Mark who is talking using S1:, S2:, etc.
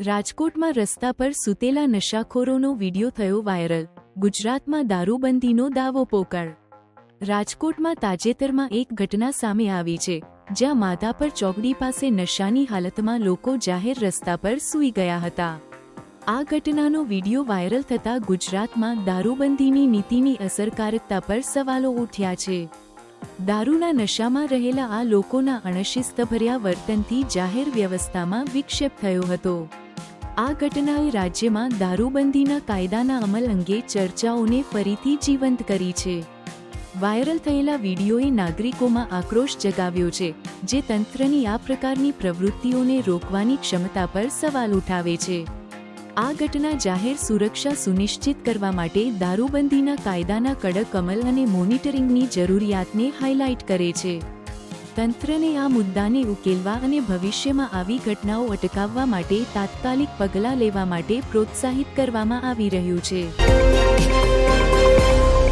S1: રાજકોટમાં રસ્તા પર સૂતેલા નશાખોરોનો વિડિયો થયો વાયરલ. ગુજરાતમાં દારૂબંધીનો દાવો પોકળ રાજકોટમાં તાજેતરમાં એક ઘટના સામે આવી છે, જ્યાં માધાપર ચોકડી પાસે નશાની હાલતમાં લોકો જાહેર રસ્તા પર સૂઈ ગયા હતા. આ ઘટનાનો વિડિયો વાયરલ થતાં ગુજરાતમાં દારૂબંધીની નીતિની અસરકારકતા પર સવાલો ઉઠ્યા છે. દારૂના નશામાં રહેલા આ લોકોના અણશિસ્તભર્યા વર્તનથી જાહેર વ્યવસ્થામાં વિક્ષેપ થયો હતો. આ ઘટનાએ રાજ્યમાં દારૂબંધીના કાયદાના અમલ અંગે ચર્ચાઓને ફરીથી જીવંત કરી છે. વાયરલ થયેલા વિડીયોએ નાગરિકોમાં આક્રોશ જગાવ્યો છે, જે તંત્રની આ પ્રકારની પ્રવૃત્તિઓને રોકવાની ક્ષમતા પર સવાલ ઉઠાવે છે. આ ઘટના જાહેર સુરક્ષા સુનિશ્ચિત કરવા માટે દારૂબંધીના કાયદાના કડક અમલ અને મોનિટરિંગની જરૂરિયાતને હાઇલાઇટ કરે છે. તંત્રને આ મુદ્દાને ઉકેલવા અને ભવિષ્યમાં આવી ઘટનાઓ અટકાવવા માટે તાત્કાલિક પગલાં લેવા માટે પ્રોત્સાહિત કરવામાં આવી રહ્યું છે.